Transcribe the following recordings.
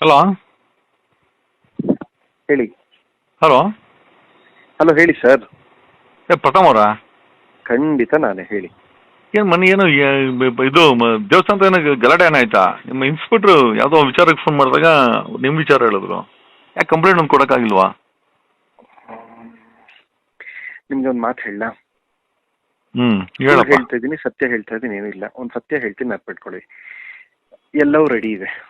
Hello ಹೇಳಿ. Hello hello ಹೇಳಿ sir ಏ ಪ್ರಥಮ್ ಅವರಾ? ಖಂಡಿತ ನಾನೇ ಹೇಳಿ. ಏನು ಮನೆ ಏನು ಏ- ಬ- ಬ- ಇದು ಮ- ದೇವಸ್ಥಾನದ ಏನೋ ಗಲಾಟೆ ಏನಾಯ್ತಾ ನಿಮ್ಮ ಇನ್ಸ್ಪೆಕ್ಟ್ರು ಯಾವುದೋ ವಿಚಾರಕ್ಕೆ ಫೋನ್ ಮಾಡಿದಾಗ ನಿಮ್ಮ ವಿಚಾರ ಹೇಳಿದ್ರು. ಯಾಕೆ ಕಂಪ್ಲೇಂಟ್ ಒಂದು ಕೊಡೋಕ್ಕಾಗಿಲ್ವಾ? ನಿಮ್ಗೆ ಒಂದು ಮಾತು ಹೇಳ ಹ್ಞೂ ಹೇಳಪ್ಪ. ಹೇಳ್ತಾ ಇದ್ದೀನಿ ಸತ್ಯ ಹೇಳ್ತಾ ಇದ್ದೀನಿ ಏನಿಲ್ಲ. ಒಂದು ಸತ್ಯ ಹೇಳ್ತೀನಿ ನೆನ್ಪಿಟ್ಕೊಳ್ಳಿ ಎಲ್ಲವೂ ರೆಡಿ ಇದೆ.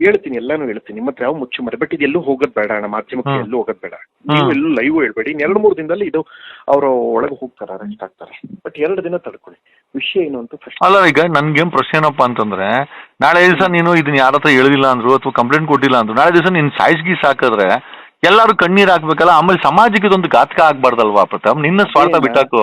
ಹೇಳ್ತೀನಿ ಎಲ್ಲಾನು ಹೇಳ್ತೀನಿ. ನಿಮ್ಮ ಹತ್ರ ಯಾವ ಮುಚ್ಚು ಮರೆ ಬಟ್ ಇದು ಎಲ್ಲೂ ಹೋಗೋದ್ ಬೇಡ ಅಣ್ಣ ಮಾಧ್ಯಮಕ್ಕೆ. ಎಲ್ಲೂ ಹೋಗೋದ್ ಬೇಡ. ನೀವು. ಎಲ್ಲೂ ಲೈವ್ ಹೇಳ್ಬೇಡಿ. ಇನ್ನು ಎರಡು ಮೂರು ದಿನದಲ್ಲಿ ಇದು ಅವ್ರ ಒಳಗೆ ಹೋಗ್ತಾರೆ ಅರೆಸ್ಟ್ ಆಗ್ತಾರೆ. ಬಟ್ ಎರಡು ದಿನ ತಡ್ಕೊಳ್ಳಿ. ವಿಷಯ ಏನು ಅಂತ ಫಸ್ಟ್ ಅಲ್ಲ ಈಗ ನನ್ಗೇನ್ ಪ್ರಶ್ನೆ ಏನಪ್ಪಾ ಅಂತಂದ್ರೆ ನಾಳೆ ದಿವಸ ನೀನು ಇದನ್ನ ಯಾರ ಹತ್ರ ಹೇಳಿಲ್ಲ ಅಂದ್ರು ಅಥವಾ ಕಂಪ್ಲೇಂಟ್ ಕೊಟ್ಟಿಲ್ಲ ಅಂದ್ರು ನಾಳೆ ದಿವಸ ನೀನ್ ಸಾಯಿಸ್ಗಿ ಸಾಕಿದ್ರೆ ಎಲ್ಲಾರು ಕಣ್ಣೀರ್ ಹಾಕ್ಬೇಕಲ್ಲ ಆಮೇಲೆ ಸಮಾಜಕ್ಕೆ ಇದೊಂದು ಘಾತಕ ಆಗ್ಬಾರ್ದಲ್ವಾ ಪ್ರತಾಪ್? ನಿನ್ನ ಸ್ವಾರ್ಥ? ಬಿಟ್ಟಾಕು.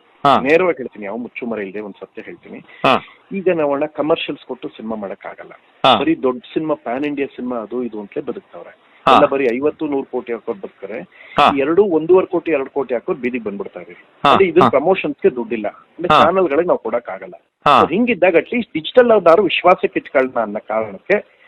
ನೇರವಾಗಿ ಹೇಳ್ತೀನಿ ಯಾವ ಮುಚ್ಚುಮರ ಇಲ್ಲದೆ ಒಂದ್ ಸತ್ಯ ಹೇಳ್ತೀನಿ. ಈಗ ನಾವಣ್ಣ ಕಮರ್ಷಿಯಲ್ಸ್ ಕೊಟ್ಟು ಸಿನಿಮಾ ಮಾಡಕ್ ಆಗಲ್ಲ ಬರೀ ದೊಡ್ಡ ಸಿನಿಮಾ ಪ್ಯಾನ್ ಇಂಡಿಯಾ ಸಿನಿಮಾ ಅದು ಇದು ಅಂತಲೇ ಬದುಕ್ತಾವ್ರೆ. ಎಲ್ಲ ಬರೀ ಐವತ್ತು ನೂರು ಕೋಟಿ ಹಾಕೋದ್ ಬದುಕ್ತಾರೆ. ಈ ಎರಡು ಒಂದೂವರೆ ಕೋಟಿ ಎರಡು ಕೋಟಿ ಹಾಕೋದ್ ಬೀದಿಗೆ ಬಂದ್ಬಿಡ್ತಾರೆ. ಅಂದ್ರೆ ಇದು ಪ್ರಮೋಷನ್ಸ್ ಪ್ರಮೋಷನ್ಸ್ಗೆ ದುಡ್ಡಿಲ್ಲ. ಅಂದ್ರೆ ಚಾನಲ್ ಗಳಿಗೆ ನಾವು ಕೊಡಕ್ ಆಗಲ್ಲ ಹಿಂಗಿದ್ದಾಗ ಅಟ್ಲೀಸ್ಟ್ ಡಿಜಿಟಲ್ ಅವ್ರದಾರು ವಿಶ್ವಾಸಕ್ಕೆ ಇಟ್ಕೊಳ್ಳೋಣ ಅನ್ನೋ ಕಾರಣಕ್ಕೆ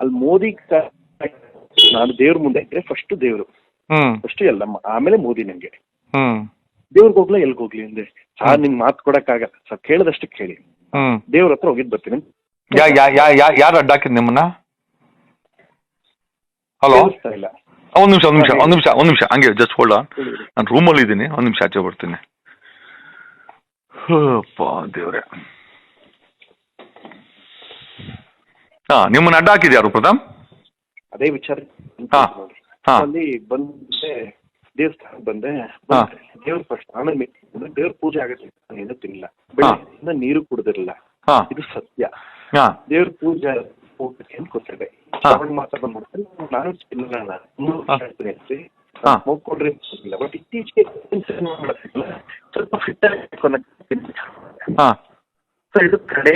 ಅಲ್ಲಿ ಮೋದಿ ನಾನು ದೇವ್ರ ಮುಂದೆ ಇದ್ರೆ ಫಸ್ಟ್ ದೇವ್ರು. ಫಸ್ಟ್ ಎಲ್ಲ ಆಮೇಲೆ ಮೋದಿ ನಂಗೆ. ದೇವ್ರಿಗೆ ಹೋಗ್ಲಾ ಎಲ್ಗ್ ಹೋಗ್ಲಿ ಅಂದ್ರೆ ಸಾರ್ ನಿಮ್ ಮಾತು ಕೊಡಕ್ಕಾಗಲ್ಲ ಸರ್ ಕೇಳದಷ್ಟು ಕೇಳಿ. ದೇವ್ರ ಹತ್ರ ಹೋಗಿದ್ ಬರ್ತೀನಿ. ಯಾರು ಅಡ್ಡ ಹಾಕಿದ್ ನಿಮ್ಮನ್ನ ಹಲೋ ಇಲ್ಲ. ಒಂದ್ ನಿಮಿಷ ಒಂದ್ ನಿಮಿಷ ಒಂದ್ ನಿಮಿಷ ಒಂದ್ ನಿಮಿಷ. ಹಂಗೆ ಜಸ್ಟ್ ಹೋಲ್ಡ್ ಹೇಳಿ. ನಾನು ರೂಮಲ್ಲಿ ಇದ್ದೀನಿ ಒಂದ್ ನಿಮಿಷ ಆಚೆ ಬರ್ತೀನಿ. ದೇವ್ರೆ. ಹಾ ನಿಮ್ಮನ್ನ ಅಡ್ಡ ಹಾಕಿದ್ ಯಾರು ಪ್ರಥಮ್ ಅದೇ ವಿಚಾರ ಹಾ. ನೋಡಿ ಹಾ. ಅಲ್ಲಿ ಬಂದೆ ದೇವಸ್ಥಾನಕ್ಕೆ ಬಂದೆ. ಹಾ. ದೇವ್ರ ಫಸ್ಟ್ ಆಮೇಲೆ ಮೆ- ದೇವ್ರ ಪೂಜೆ ಆಗುತ್ತೆ. ನಾನು ಏನೂ ತಿನ್ನಿಲ್ಲ. ಬೆಳಗ್ಗೆಯಿಂದ ನೀರು ಕುಡ್ದಿರಲಿಲ್ಲ ಹಾ. ಇದು ಸತ್ಯ. ಹಾ. ದೇವ್ರ ಪೂಜೆ ಹೋಗ್ಬೇಕು ಅಂತ ಗೊತ್ತಿದೆ. ಹಾ. ಶ್ರಾವಣ ಮಾಸ ಬಂದ್ಬಿಡ್ತಾರೆ ನಾನು ತಿನ್ನಲ್ಲ ನಾನು. ಮೂರು ಹಾ. ವರ್ಷ ಆಯ್ತು ನೆನ್ಸಿ. ಹಾ. ನಾನು smoke ಕೊಡ್ರಿ ಇಲ್ಲ ಬಟ್ ಇತ್ತೀಚೆಗೆ ಏನ್ ಸಿನಿಮಾ ಮಾಡೋದಿಲ್ಲ ಸ್ವಲ್ಪ ಫಿಟ್ ಹಾ. ಸೊ ಇದು ಕಡೆ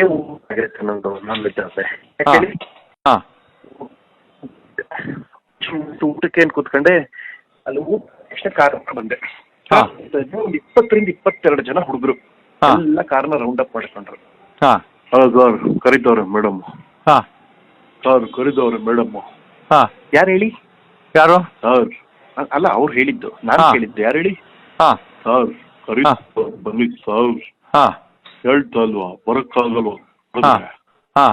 ಆಗುತ್ತೆ ನಂದು ನಾನ್ ವೆಜ್ ಆದ್ರೆ ಹಾ. ಯಾಕೆ ಹೇಳಿ? ಹಾ ಊಟಕ್ಕೆ ಏನ್ ಕೂತ್ಕೊಂಡೆ ಅಲ್ಲಿ ಊಟ ತಕ್ಷಣ ಕಾರ್ ಬಂದೆ. ಹಾ. ಒಂದು ಇಪ್ಪತ್ತರಿಂದ ಇಪ್ಪತ್ತೆರಡು ಜನ ಹುಡುಗರು. ಹಾ. ಎಲ್ಲ ಕಾರ್ನ ರೌಂಡ್ ಅಪ್ ಮಾಡ್ಕೊಂಡ್ರು. ಹಾ. ಸರ್ ಕರಿದವ್ರೆ ಮೇಡಮ್ ಹಾ. ಸರ್ ಕರಿದವ್ರೆ ಮೇಡಮ್ ಹಾ. ಯಾರು ಹೇಳಿ? ಯಾರು? ಸರ್. ಅಲ್ಲ ಅವ್ರು ಹೇಳಿದ್ದು. ನಾನು ಹೇಳಿದ್ದು ಯಾರು ಹೇಳಿ? ಹಾ. ಸರ್ ಕರಿ. ಬನ್ನಿ ಸರ್. ಹಾ. ಹೇಳ್ತಾ ಅಲ್ವಾ ಬರಕ್ಕಾಗಲ್ವಾ? ಹಾ ಹಾ.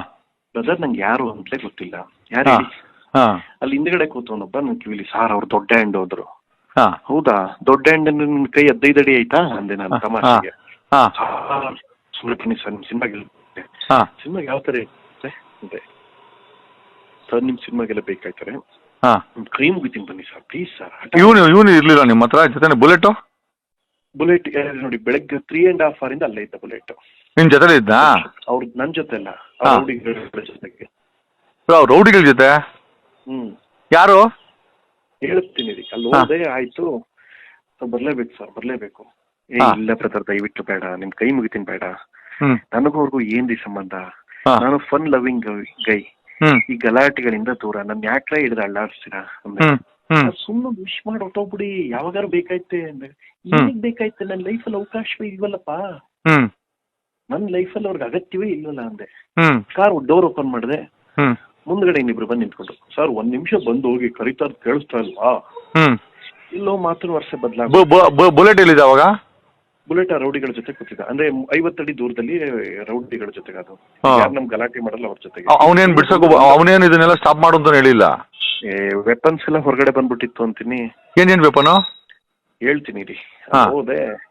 ಬ್ರದರ್ ನಂಗೆ ಯಾರು ಅಂತಲೇ ಗೊತ್ತಿಲ್ಲ. ಯಾರು ಹಾ ಹೇಳಿ? ಹಾ. ಅಲ್ಲಿ ಹಿಂದ್ಗಡೆ ಕೂತವನೊಬ್ಬ ನನ್ ಕಿವಿಲಿ ಸಾರ್ ಅವ್ರು ದೊಡ್ಡ ಹ್ಯಾಂಡ್ ಹೋದ್ರು. ಹಾ. ಹೌದಾ? ದೊಡ್ಡ ಹ್ಯಾಂಡ್ ನಿನ್ ಕೈ ಹದಿನೈದು ಅಡಿ ಆಯ್ತಾ? ಅಂದೆ ನಾನು ತಮಾಷೆಗೆ. ಸುಮ್ಮನೆ ಸರ್ ನಿಮ್ಮ ಸಿನಿಮಾಗೆ ಸಿನಿಮಾಗೆ ಯಾವ ತರ ಇರುತ್ತೆ? ಅಂದೆ ಸರ್ ನಿಮ್ಮ ಸಿನಿಮಾಗೆಲ್ಲ ಬೇಕಾಯ್ತಾರೆ? ಹಾ. ಕ್ರೀಮ್ ಮುಗಿತೀನಿ ಬನ್ನಿ ಸರ್ ಪ್ಲೀಸ್ ಸರ್. ಇವನು ಇವನು ಇರ್ಲಿಲ್ಲ ನಿಮ್ಮ ಹತ್ರ? ಜೊತೆ ಬುಲೆಟು? ಬುಲೆಟ್ ನೋಡಿ ಬೆಳಗ್ಗೆ ತ್ರೀ ಅಂಡ್ ಹಾಫ್ ಇಂದ ಅಲ್ಲೇ ಇದ್ದ ಬುಲೆಟ್ ನಿಮ್ ಜೊತೆ ಇದ್ದ? ಅವ್ರ ನನ್ ಜೊತೆ ಅಲ್ಲ. ರೌಡಿಗಳ ಜೊತೆಗೆ. ಅವ್ರು ರೌಡಿಗಳ ಜೊತೆ? ಹ್ಮ್. ಯಾರು? ಹೇಳ್ತೀನಿ ರೀ ಅಲ್ಲಿ ಹಾ. ಹೋದೆ ಆಯ್ತು. ಬರ್ಲೇಬೇಕು ಸರ್ ಬರ್ಲೇಬೇಕು. ಏ ಹಾ. ಇಲ್ಲ ಬ್ರದರ್ ದಯವಿಟ್ಟು ಬೇಡ. ನಿಮ್ ಕೈ ಮುಗಿತೀನಿ ಬೇಡ. ಹ್ಮ್. ನನಗೂ ಅವ್ರಿಗೂ ಏನ್ರಿ ಸಂಬಂಧ? ಹಾ. ನಾನು ಫನ್ ಲವಿಂಗ್ ಗೈ ಹ್ಮ್. ಈ ಗಲಾಟೆಗಳಿಂದ ದೂರ. ನನ್ ಯಾಕ್ರೆ ಹಿಡಿದು ಅಳ್ಳಾಡ್ಸ್ತೀರಾ ಅಂದೆ ಹ್ಮ್. ಸುಮ್ಮನೆ ವಿಶ್ ಮಾಡಿ ಹೊಟ್ಟೋಗ್ಬಿಡಿ ಯಾವಾಗಾರು ಬೇಕಾಯ್ತೆ ಅಂದ್ರೆ ಈಗ ಏನಕ್ ಬೇಕಾಯ್ತೆ ನನ್ನ ಲೈಫಲ್ಲಿ ಅವಕಾಶವೇ ಇಲ್ವಲ್ಲಪ್ಪ. ನನ್ ಲೈಫ್ ಲೈಫಲ್ಲಿ ಅವ್ರಿಗೆ ಅಗತ್ಯವೇ ಇಲ್ವಲ್ಲ ಅಂದೆ. ಕಾರ್ ಡೋರ್ ಓಪನ್ ಮಾಡಿದೆ. ಮುಂದ್ಗಡೆ ಇನ್ನಿಬ್ರು ಬಂದು ನಿಂತ್ಕೊಂಡು ಸರ್ ಒಂದ್ ನಿಮಿಷ ಬಂದು ಹೋಗಿ ಕರಿತಾ ಕೇಳಿಸ್ತಾ ಇಲ್ವಾ? ಇಲ್ಲೋ ಮಾತ್ರ ವರ್ಷ ಬದಲಾಗ ಬುಲೆಟ್ ಎಲ್ಲಿದೆ ಅವಾಗ? ಬುಲೆಟ್ ಆ ರೌಡಿಗಳ ಜೊತೆ ಕೂತಿದ್ದ. ಅಂದ್ರೆ ಐವತ್ತಡಿ ದೂರದಲ್ಲಿ ರೌಡಿಗಳ ಜೊತೆಗೆ ಅದು. ಯಾರು ನಮ್ ಗಲಾಟೆ ಮಾಡಲ್ಲ ಅವ್ರ ಜೊತೆಗೆ. ಅವ್- ಅವನೇನ್ ಬಿಡ್ಸಕ್ ಅವನೇನ್ ಇದನ್ನೆಲ್ಲ ಸ್ಟಾಪ್ ಮಾಡು ಅಂತ ಹೇಳಿಲ್ಲ? ವೆಪನ್ಸ್ ಎಲ್ಲ ಹೊರಗಡೆ ಬಂದ್ಬಿಟ್ಟಿತ್ತು ಅಂತೀನಿ. ಏನೇನ್ ವೆಪನ್ ಹೇಳ್ತೀನಿ ರೀ. ಹೋದೆ.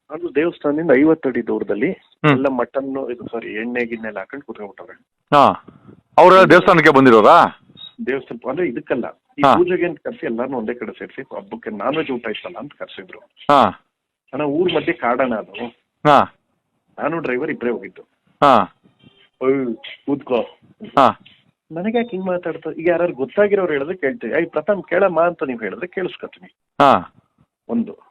ಅದು ದೇವಸ್ಥಾನದಿಂದ ಐವತ್ತಡಿ ದೂರದಲ್ಲಿ ಹ್ಮ್. ಎಲ್ಲ ಮಟನ್ ಇದು ಸಾರಿ ಎಣ್ಣೆ ಗಿಣ್ಣೆ ಎಲ್ಲ ಹಾಕೊಂಡು ಕುತ್ಕೊಂಡ್ಬಿಟ್ಟವ್ರೆ. ಹಾ. ಅವ್ರ ದೇವಸ್ಥಾನಕ್ಕೆ ಬಂದಿರೋರಾ? ದೇವಸ್ಥಾನ ಅಂದ್ರೆ ಇದಕ್ಕಲ್ಲ. ಈ ಹಾ. ಪೂಜೆಗೆ ಅಂತ ಕರ್ಸಿ ಎಲ್ಲಾನು ಒಂದೇ ಕಡೆ ಸೇರಿಸಿ ಹಬ್ಬಕ್ಕೆ ನಾನ್ ವೆಜ್ ಊಟ ಇಷ್ಟಲ್ಲ ಅಂತ ಕರ್ಸಿದ್ರು. ಹಾ. ಅಣ್ಣ ಊರ್ ಮಧ್ಯೆ ಕಾಡಣ ಅದು. ಹಾ. ನಾನು ಡ್ರೈವರ್ ಇಬ್ಬರೇ ಹೋಗಿದ್ದು. ಹಾ. ಕೂತ್ಕೋ. ಹಾ. ನನಗೆ ಯಾಕೆ ಹಿಂಗ್ ಮಾತಾಡ್ತಾ ಈಗ ಯಾರು ಗೊತ್ತಾಗಿರೋರು ಹೇಳಿದ್ರೆ ಕೇಳ್ತೀವಿ ಐ ಪ್ರಥಮ್ ಕೇಳಮ್ಮ ಅಂತ ನೀವು ಹೇಳಿದ್ರೆ ಕೇಳಿಸ್ಕೊತೀನಿ. ಹಾ. ಒಂದು.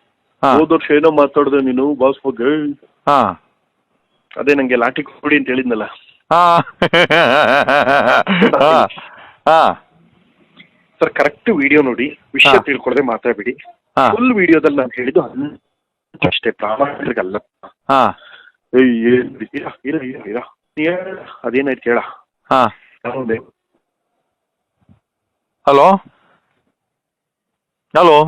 ಹೋದ ವರ್ಷ ಏನೋ ಮಾತಾಡ್ದೆ ನೀನು ಬಾಸ್ ಬಗ್ಗೆ. ಹಾ. ಅದೇ ನಂಗೆ ಲಾಠಿ ಕೊಡಿ ಅಂತ ಹೇಳಿದ್ನಲ್ಲ. ಹಾ. ಹಾ. ಹಾ. ಸರ್ ಕರೆಕ್ಟ್ ವಿಡಿಯೋ ನೋಡಿ ವಿಷಯ ತಿಳ್ಕೊಳ್ಳದೆ ಮಾತಾಡಬೇಡಿ. ಹಾ. ಫುಲ್ ವಿಡಿಯೋದಲ್ಲಿ ನಾನು ಹೇಳಿದ್ದು ಹನ್- ಅಷ್ಟೇ ಪ್ರಾಮಾಣಿಕಲ್ಲ ಹಾ. ಏಯ್ ಏನ್ ಇರ ಇರ ಇರ ಇರ ನೀ ಹೇಳ ಅದೇನಾಯ್ತು ಕೇಳ. ಹಾ. ಹೌದೇ ಹಲೋ? ಹಲೋ?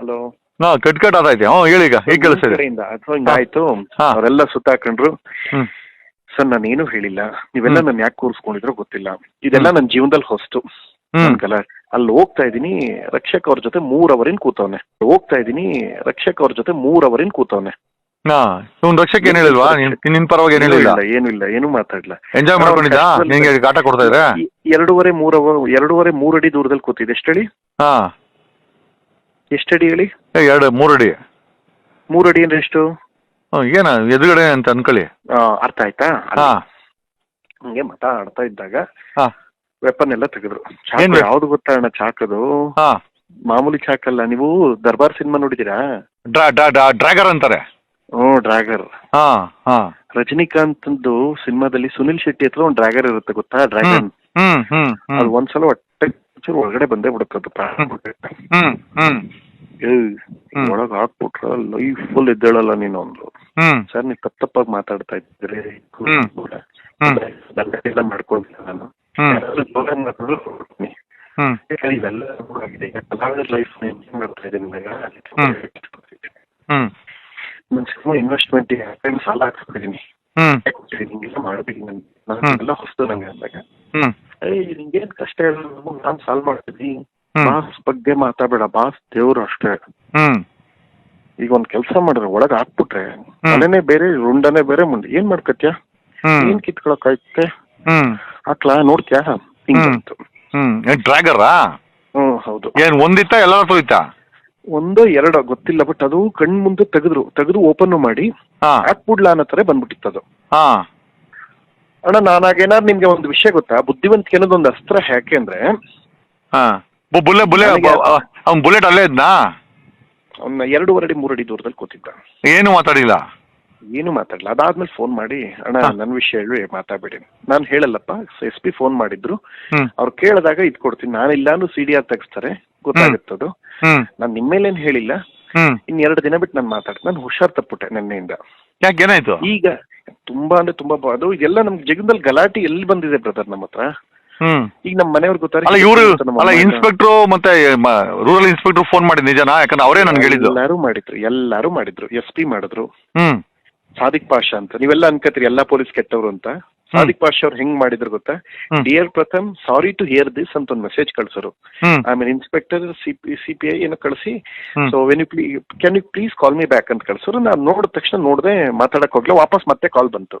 ಹಲೋ? ಹಾ ಕಟ್ ಕಟ್ ಆತೈತೆ ಹ್ಞೂ ಹೇಳಿ ಈಗ ಈಗ ಕೇಳಿಸ್ತಿದೆ. ಕಡೆಯಿಂದ ಅಥವಾ ಹಿಂಗಾಯ್ತು ಹಾ. ಅವರೆಲ್ಲ ಸುತ್ತಾಕೊಂಡ್ರು. ಹ್ಮ್. ಸರ್ ನಾನೇನು ಹೇಳಿಲ್ಲ. ನೀವೆಲ್ಲ ಹ್ಮ್. ನನ್ ಯಾಕೆ ಕೂರಿಸ್ಕೊಂಡಿದ್ರು ಗೊತ್ತಿಲ್ಲ. ಇದೆಲ್ಲ ನನ್ನ ಜೀವನದಲ್ಲಿ ಹೊಸ್ತು. ಹ್ಮ್. ಅನ್ಕಲ್ಲ ಅಲ್ಲಿ ಹೋಗ್ತಾ ಇದೀನಿ ರಕ್ಷಕ್ ಅವ್ರ ಜೊತೆ ಮೂರ್ ಅವರಿನ್ ಕೂತವ್ನೆ ಹೋಗ್ತಾ ಇದೀನಿ ರಕ್ಷಕ್ ಅವ್ರ ಜೊತೆ ಮೂರ್ ಅವರಿನ್ ಕೂತವ್ನೆ. ಹಾ ಇವ್ನು ರಕ್ಷಕ್ ಏನ್ ಹೇಳಿಲ್ವಾ? ನಿನ್ ನಿನ್ ಪರವಾಗಿ ಏನ್ ಹೇಳಿಲ್ಲ? ಏನು ಇಲ್ಲ ಏನು ಮಾತಾಡ್ಲ ಎಂಜಾಯ್ ಮಾಡ್ಕೊಂಡಿದ್ದ? ಕಷ್ಟದಲ್ಲಿ- ನಿಂಗೆ ಕಾಟ ಕೊಡ್ತಾ ಇದ್ರೆ? ಎರಡೂವರೆ ಮೂರ್ ಅವರ್ ಎರಡೂವರೆ ಮೂರ್ ಅಡಿ ದೂರದಲ್ಲಿ ಕೂತಿದೆ ಎಷ್ಟೇಳಿ ಹಾ. ಎಷ್ಟಡಿ ಹೇಳಿ? ಎರಡು ಮೂರು ಅಡಿ ಮೂರ್ ಅಡಿ ಅಂದ್ರೆ ಎಷ್ಟು? ಹ್ಮ್, ಏನ ಎದುರುಗಡೆ ಅಂತ ಅನ್ಕೊಳ್ಳಿ. ಆ, ಅರ್ಥ ಆಯ್ತಾ? ಹಾ. ಹಂಗೆ ಮಾತಾಡ್ತಾ ಇದ್ದಾಗ ಹಾ. ವೆಪನ್ ಎಲ್ಲ ತೆಗೆದ್ರು. ಏನ್ ಯಾವ್ದು ಗೊತ್ತಾ ಅಣ್ಣ ಚಾಕದು? ಹಾ. ಮಾಮೂಲಿ ಚಾಕಲ್ಲ ನೀವು ದರ್ಬಾರ್ ಸಿನಿಮಾ ನೋಡಿದೀರಾ ಡ್ರಾ ಡ್ರಾ ಡ್ರಾ ಡ್ರ್ಯಾಗರ್ ಅಂತಾರೆ. ಹ್ಮ್ ಡ್ರ್ಯಾಗರ್. ಹಾ ಹಾ. ರಜನಿಕಾಂತ್ ಸಿನಿಮಾದಲ್ಲಿ ಸುನಿಲ್ ಶೆಟ್ಟಿ ಹತ್ರ ಒಂದು ಡ್ರ್ಯಾಗರ್ ಇರುತ್ತೆ ಗೊತ್ತಾ? ಡ್ರ್ಯಾಗನ್. ಹ್ಮ್ ಹ್ಮ್ ಹ್ಮ್. ಅದು ಒಂದ್ಸಲ ಹೊಟ್ಟೆ ಒಳಗಡೆ ಬಂದೇ ಬಿಡುತ್ತೆ ಅದು ಪ್ರಾಣ ಬಿಡುತ್ತೆ. ಹ್ಮ್ ಹ್ಮ್. ಏಯ್ ಹ್ಮ್. ಒಳಗ್ ಹಾಕ್ಬಿಟ್ರ ಲೈಫ್ ಫುಲ್ ಎದ್ದೇಳಲ್ಲ ನೀನು ಅಂದ್ರು ಹ್ಮ್. ಸರ್ ನೀವು ತಪ್ಪ ತಪ್ಪಾಗಿ ಮಾತಾಡ್ತಾ ಇದ್ದೀರಿ. ಎಲ್ಲ ಮಾಡ್ಕೊಂಡಿಲ್ಲ ನಾನು. ಇವೆಲ್ಲ ಕಲಾವಿದರ ಲೈಫ್ ಮಾಡ್ತಾ ಇದ್ದೀನಿ ಸಿನಿಮಾ ಇನ್ವೆಸ್ಟ್ಮೆಂಟ್ ಟೈಮ್ ಸಾಲ ಹಾಕ್ಸ್ಬಿಟ್ಟಿದ್ದೀನಿ ಮಾಡ್ಬೇಕು ನಾನು ಹ್ಮ್. ಎಲ್ಲ ಹೊಸ್ತು ನಂಗೆ ಅಂದಾಗ. ನಿಂಗೇನ್ ಕಷ್ಟ ಹೇಳು ನಾನ್ ಸಾಲ್ವ್ ಮಾಡ್ತೀನಿ. ಬಾಸ್ ಬಗ್ಗೆ ಮಾತಾಡಬೇಡ ಬಾಸ್ ದೇವ್ರು ಅಷ್ಟೇ. ಈಗ ಒಂದ್ ಕೆಲ್ಸ ಮಾಡಿದ್ರೆ ಒಳಗ್ ಹಾಕ್ಬಿಟ್ರೆ ಮನೆನೆ ಬೇರೆ ರುಂಡನೇ ಬೇರೆ ಮುಂದೆ. ಏನ್ ಮಾಡ್ಕತ್ಯ? ಏನ್ ಕಿತ್ಕೊಳಕ್ ಆಯ್ತೆ ಹಾಕ್ಲಾ ನೋಡ್ತ್ಯಾ ಹಿಂಗ್ ಹ್ಮ್. ಬಂತು. ಹ್ಮ್. ಏನ್ ಡ್ರ್ಯಾಗರಾ ಹ್ಮ್ ಹೌದು. ಏನ್ ಒಂದಿತ್ತ ಎಲ್ಲ ಹೋಯ್ತಾ ಒಂದೋ ಎರಡೋ ಗೊತ್ತಿಲ್ಲ ಬಟ್ ಅದು ಕಣ್ ಮುಂದೆ ತೆಗೆದ್ರು. ತೆಗೆದು ಓಪನ್ ಮಾಡಿ ಹಾಕ್ಬಿಡ್ಲಾ ಅನ್ನೋ ತರ ಬಂದ್ಬಿಟ್ಟಿತ್ತು ಅದು. ಅಣ್ಣ ನಾನಾಗೇನಾದ್ರು ನಿಮ್ಗೆ ಒಂದು ವಿಷಯ ಗೊತ್ತಾ? ಬುದ್ಧಿವಂತಿಕೆ ಅನ್ನೋದು ಒಂದು ಅಸ್ತ್ರ ಯಾಕೆ ಅಂದ್ರೆ ಹಾ. ಬುಲ್ಲೆ ಬುಲ್ಲೆ ಅವ್ನ್ ಬುಲೆಟ್ ಅಲ್ಲೇ ಇದ್ನಾ? ಅವ್ನ ಎರಡೂವರೆ ಅಡಿ ಮೂರಡಿ ದೂರದಲ್ಲಿ ಕೂತಿದ್ದ. ಏನು ಮಾತಾಡಿಲ್ಲ? ಏನು ಮಾತಾಡಲ್ಲ ಅದಾದ್ಮೇಲೆ ಫೋನ್ ಮಾಡಿ ಅಣ್ಣ. ನನ್ನ ವಿಷಯ ಹೇಳಿ ಮಾತಾಡ್ಬೇಡಿ. ನಾನು ಹೇಳಲ್ಲಪ್ಪ ಎಸ್ ಪಿ ಫೋನ್ ಮಾಡಿದ್ರು. ಅವ್ರು ಕೇಳಿದಾಗ ಇದ್ ಕೊಡ್ತೀನಿ ನಾನಿಲ್ಲಾನು ಸಿ ಡಿ ಆರ್ ತೆಗಿಸ್ತಾರೆ. ಗೊತ್ತಾಗುತ್ತದು ನಾನು ನಿಮ್ಮೇಲೇನು ಹೇಳಿಲ್ಲ. ಇನ್ ಎರಡು ದಿನ ಬಿಟ್ಟು ನಾನು ಮಾತಾಡ್ತೀನಿ. ನಾನು ಹುಷಾರ್ ತಪ್ಪುಟ್ಟೆ ನಿನ್ನೆಯಿಂದ. ಯಾಕೆ ಏನಾಯ್ತು ಈಗ ತುಂಬಾ ಅಂದ್ರೆ ತುಂಬಾ ಬ- ಅದು ಇದೆಲ್ಲ ನಮ್ ಜಗದಲ್ಲಿ ಗಲಾಟೆ ಎಲ್ಲಿ ಬಂದಿದೆ ಬ್ರದರ್ ನಮ್ಮ ಹತ್ರ? ಹ್ಮ್. ಈಗ ನಮ್ಮ ಮನೆಯವ್ರಿಗೆ ಗೊತ್ತಾರೆ ಅಲ್ಲ ಇವರು ಅಲ್ಲ ಇನ್ಸ್ಪೆಕ್ಟ್ರು ಮತ್ತೆ ರೂರಲ್ ಇನ್ಸ್ಪೆಕ್ಟರ್ ಫೋನ್ ಮಾಡಿದ್ ನಿಜನಾ? ಯಾಕಂದ್ರೆ ಅವರೇ ನನ್ಗೆ ಹೇಳಿದ್ರು ಎಲ್ಲಾರು ಮಾಡಿದ್ರು ಎಲ್ಲಾರು ಮಾಡಿದ್ರು. ಎಸ್ ಪಿ ಮಾಡಿದ್ರು. ಹ್ಮ್. ಸಾದಿಕ್ ಪಾಷಾ ಅಂತ. ನೀವೆಲ್ಲ ಅನ್ಕತ್ರಿ ಎಲ್ಲಾ ಪೊಲೀಸ್ ಕೆಟ್ಟವ್ರು ಅಂತ. ಸಾದಿಕ್ ಪಾಷಾ ಅವ್ರು ಹೆಂಗ್ ಮಾಡಿದ್ರು ಗೊತ್ತಾ. Dear Pratham sorry to hear this ಅಂತ ಒಂದು ಮೆಸೇಜ್ ಕಳ್ಸರು. ಆಮೇಲೆ ಇನ್ಸ್ಪೆಕ್ಟರ್ ಸಿ ಪಿ ಐ ಏನೋ ಕಳಿಸಿ. So when you plea can you please call me back ಅಂತ ಕಳ್ಸರು. ನಾನು ನೋಡಿದ ತಕ್ಷಣ ನೋಡದೆ ಮಾತಾಡಕ್ ಹೋಗ್ಲಿ ವಾಪಸ್ ಮತ್ತೆ ಕಾಲ್ ಬಂತು.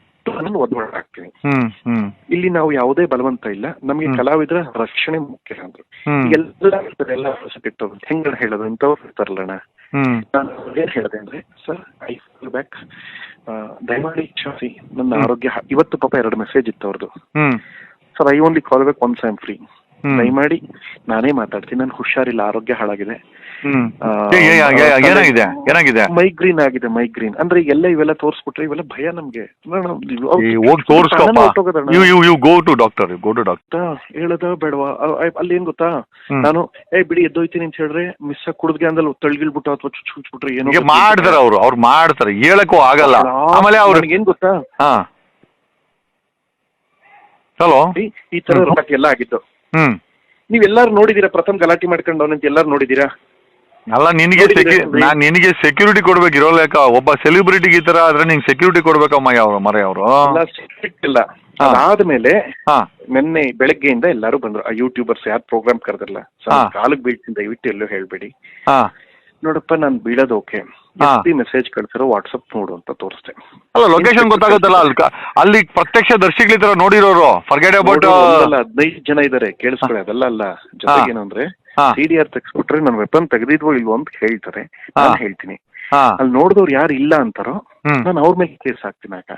ನಾನು ಒದ್ವಾಡ ಹಾಕ್ತೀನಿ ಇಲ್ಲಿ ನಾವು ಯಾವುದೇ ಬಲವಂತ ಇಲ್ಲ. ನಮಗೆ. ಕಲಾವಿದರ ರಕ್ಷಣೆ ಮುಖ್ಯ ಅಂದ್ರು. ಎಲ್ಲ ಎಲ್ಲ ಇಟ್ಟವ್ರು ಹೆಂಗ ಹೇಳೋದು? ಇಂಥವ್ರು ಇರ್ತಾರಲ್ಲಣ್ಣ ನಾನು ಏನ್ ಹೇಳಿದೆ ಅಂದ್ರೆ ಸರ್ ಐ ಫೀಲ್ ಬ್ಯಾಕ್ ದಯಮಾಡಿ ಕ್ಷಮಿಸಿ. ನನ್ನ ಆರೋಗ್ಯ ಇವತ್ತು ಪಾಪ ಎರಡು ಮೆಸೇಜ್ ಇತ್ತು ಅವ್ರದ್ದು sir I only call back once I am free ದಯಮಾಡಿ ನಾನೇ ಮಾತಾಡ್ತೀನಿ. ನಾನು ಹುಷಾರಿಲ್ಲ ಆರೋಗ್ಯ ಹಾಳಾಗಿದೆ. ಹ್ಮ್. ಏನಾಗಿದೆ? ಏನಾಗಿದೆ? ಮೈಗ್ರೀನ್ ಆಗಿದೆ ಮೈಗ್ರೀನ್. ಅಂದ್ರೆ ಎಲ್ಲ ಇವೆಲ್ಲ ತೋರಿಸ್ಬಿಟ್ರೆ ಇವೆಲ್ಲ ಭಯ ನಮ್ಗೆ. ನಾನು ಅವ್ರು ಈ ಹೋಗಿ ತೋರ್ಸ್ಕೊಪ್ಪ. You you you go to doctor go to doctor ಹೇಳದ ಬೇಡವಾ? ಅಲ್ಲಿ ಏನ್ ಗೊತ್ತಾ? ನಾನು ಏ ಬಿಡಿ ಎದ್ದೋಯ್ತೀನಿ ಅಂತ ಹೇಳಿದ್ರೆ ಮಿಸ್ ಆಗಿ ಕುಡಿದ್ಗೆ ಅಂದ್ರೆ ತಳ್ಗಿಳ್ಬಿಟ್ಟು ಅಥವಾ ಚುಚ್ ಚುಚ್ಬಿಟ್ರೆ ಏನೋ ಮಾಡ್ತಾರೆ ಅವ್ರು ಅವ್ರು ಮಾಡ್ತಾರೆ. ಹೇಳಕ್ಕೂ ಆಗಲ್ಲ. ಆಮೇಲೆ ಅವ್ರು ಏನ್ ಗೊತ್ತಾ? ಹಾ. ಹಲೋ ಈ- ತರ ಎಲ್ಲ ಆಗಿದ್ದು. ಹ್ಮ್. ನೀವೆಲ್ಲಾರು ನೋಡಿದೀರಾ? ಪ್ರಥಮ ಗಲಾಟೆ ಮಾಡ್ಕೊಂಡು ಅವನಂತ ಎಲ್ಲಾರು ನೋಡಿದೀರಾ? ಅಲ್ಲ ನಿನಗೆ ನಾ ಸೆಕ್ಯೂ ಏನ್ರಿ? ನಿನಗೆ ಸೆಕ್ಯೂರಿಟಿ ಕೊಡ್ಬೇಕು. ಇರೋ ಲೆಕ್ಕ ಒಬ್ಬ ಸೆಲೆಬ್ರಿಟಿಗೆ ಈ ತರ ಆದ್ರೆ ನಿಂಗೆ ಸೆಕ್ಯೂರಿಟಿ ಕೊಡ್ಬೇಕಮ್ಮ ಯಾವ ಮರೆ ಅವರು? ಇಲ್ಲ. ಅದಾದ್ಮೇಲೆ ಹಾ. ನಿನ್ನೆ ಬೆಳಗ್ಗೆಯಿಂದ ಎಲ್ಲಾರು ಬಂದ್ರು. ಆ ಯೂಟ್ಯೂಬರ್ಸ್ ಯಾರು ಪ್ರೋಗ್ರಾಮ್ ಕರೆದಿಲ್ಲ. ಕಾಲಕ್ಕೆ ಬೀಳ್ತೀನಿ ದಯವಿಟ್ಟು ಎಲ್ಲೂ ಹೇಳ್ಬೇಡಿ. ಹಾ. ನೋಡಪ್ಪ ನಾನು ಬೀಳೋದು ಓಕೆ. ಮೆಸೇಜ್ ಕಳ್ಸಿರೋ ವಾಟ್ಸಪ್ ನೋಡು ಅಂತ ತೋರಿಸ್ತೆ ಅಲ್ಲ ಲೊಕೇಶನ್ ಗೊತ್ತಾಗುತ್ತಲ್ಲ ಅಲ್ಲಿ ಪ್ರತ್ಯಕ್ಷ ದರ್ಶಿಗಳ ತರ ನೋಡಿರೋರು ಫರ್ಗೆಟ್ ಅಬೌಟ್ ಹದಿನೈದು ಜನ ಇದಾರೆ. ಕೇಳಿಸ್ಕೊಳ್ಳಿ ಅದೆಲ್ಲ ಅಲ್ಲ. ಜೊತೆಗೆ ಏನಂದ್ರೆ ಅಂದ್ರೆ ಸಿ ಡಿ ಆರ್ ತೆಗ್ಸ್ಬಿಟ್ರೆ ನಾನು ವೆಪನ್ ತೆಗೆದಿದ್ವೋ ಇಲ್ವೋ ಅಂತ ಹೇಳ್ತಾರೆ. ನಾನು. ಹೇಳ್ತೀನಿ. ಅಲ್ಲಿ ನೋಡಿದವ್ರು ಯಾರು ಇಲ್ಲ ಅಂತಾರೋ ನಾನು ಅವ್ರ ಮೇಲೆ ಕೇಸ್ ಹಾಕ್ತೀನಿ ಆಗ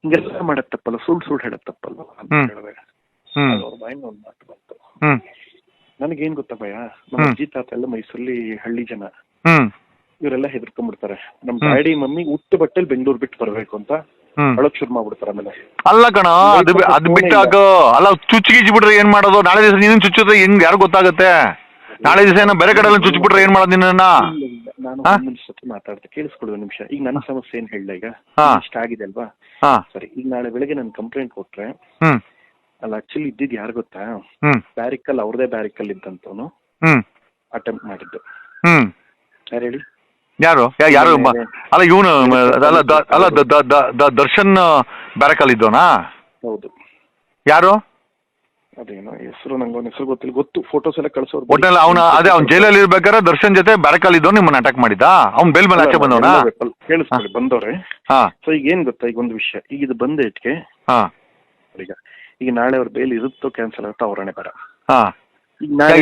ಹಿಂಗೆಲ್ಲ ಮಾಡಕ್ ತಪ್ಪಲ್ಲ ಸುಳ್ಳು ಸುಳ್ಳು ಹೇಳಕ್ ತಪ್ಪಲ್ಲ ಅಂತ. ಹೇಳಿದೆ ಅವ್ರ ಬಾಯಿಂದ ಒಂದು ಮಾತು ಬಂತು. ನನಗೇನ್ ಗೊತ್ತಾ ಭಯ? ನಮ್ಮ. ಅಜ್ಜಿ ತಾತ ಎಲ್ಲ ಮೈಸೂರಲ್ಲಿ ಹಳ್ಳಿ ಜನ. ಇವರೆಲ್ಲ ಹೆದರ್ಕೊಂಡ್ಬಿಡ್ತಾರೆ. ನಮ್. ಡ್ಯಾಡಿ ಮಮ್ಮಿ ಉಟ್ಟು ಬಟ್ಟೆಲ್ ಬೆಂಗಳೂರು ಬಿಟ್ಟು ಬರ್ಬೇಕು ಅಂತ. ಹ್ಮ್. ಅಳಕ್ ಶುರು ಮಾಡ್ಬಿಡ್ತಾರೆ ಆಮೇಲೆ. ಅಲ್ಲ ಕಣ ಅದು ಬಿ- ಅದು ಬಿಟ್ಟು ಅಲ್ಲ ಚುಚ್ಚಿ ಗಿಚ್ಚಿ ಬಿಟ್ರೆ ಏನ್ ಮಾಡೋದು? ನಾಳೆ ದಿವಸ ನೀನು ಚುಚ್ಚಿದ್ರೆ ಹೆಂಗ್ ಯಾರು ಗೊತ್ತಾಗುತ್ತೆ? ನಾಳೆ ದಿವಸ ಏನೋ ಬೇರೆ ಕಡೆ ಎಲ್ಲ ಚುಚ್ಚಿಬಿಟ್ರೆ ಏನ್ ಮಾಡೋದು ನಿನ್ನ ಇಲ್ಲ, ಇಲ್ಲ. ನಾನು ಹಾ? ಒಂದ್ ನಿಮಿಷ ಮಾತಾಡ್ತೆ ಕೇಳಿಸ್ಕೊಳ್ಳಿ ಒಂದ್ ನಿಮಿಷ. ಈಗ ನನ್ನ ಸಮಸ್ಯೆ ಏನ್ ಹೇಳ ಈಗ? ಹಾ. ಇಷ್ಟ ಆಗಿದೆ ಅಲ್ವಾ? ಹಾ. ಸರಿ ಈಗ ನಾಳೆ ಬೆಳಗ್ಗೆ ನಾನು ಕಂಪ್ಲೇಂಟ್ ಕೊಟ್ರೆ ಹ್ಮ್. ಅಲ್ಲ ಆಕ್ಚುಲಿ ಇದ್ದಿದ್ ಯಾರು ಗೊತ್ತಾ? ಹ್ಮ್. ಬ್ಯಾರಿಕಲ್ ಅವ್ರದೇ ಬ್ಯಾರಿಕಲ್ ಇದ್ದಂತವನು ಹ್ಮ್. ಅಟೆಂಪ್ಟ್ ಮಾಡಿದ್ದು. ಹ್ಮ್. ಯಾರು ಹೇಳಿ? ಯಾರು? ಯಾ- ಯಾರು ಅಲ್ಲ ಇವನು ಅಲ್ಲ ದ- ಅಲ್ಲ ದ- ದ- ದ- ದ- ದರ್ಶನ್ ಬ್ಯಾರಕಲ್ ಇದ್ದೋನಾ ಹೌದು. ಯಾರು? ಅದೇನೋ ಹೆಸರು ನಂಗೆ ಒಂದು ಹೆಸರು ಗೊತ್ತಿಲ್ಲ. ಗೊತ್ತು ಫೋಟೋಸ್ ಎಲ್ಲ ಕಳ್ಸೋರು ಒಟ್ಟಲ್ಲಿ ಅವನ ಅದೇ ಅವ್ನ ಜೈಲಲ್ಲಿ ಇರ್ಬೇಕಾದ್ರೆ ದರ್ಶನ್ ಜೊತೆ ಬ್ಯಾರಕಲ್ಲಿ ಇದ್ದವ್ ನಿಮ್ಮನ್ನ ಅಟ್ಯಾಕ್ ಮಾಡಿದ್ದ? ಅವ್ನ ಬೇಲ್ ಮೇಲೆ ಆಚೆ ಬಂದವನ? ಕೇಳಿಸ್ಕೊಳ್ಳಿ ಬಂದವ್ರೆ. ಹಾ. ಸೊ ಈಗ ಏನ್ ಗೊತ್ತಾ ಈಗ ಒಂದು ವಿಷಯ. ಈಗ ಇದು ಬಂದ ಇಟ್ಕೆ ಹಾ. ಈಗ ಈಗ ನಾಳೆ ಅವ್ರ ಬೇಲ್ ಇರುತ್ತೋ ಕ್ಯಾನ್ಸಲ್ ಆಗುತ್ತೋ ಅವರೇ ಬರ ಹಾ. ಈಗ ನಾಳೆ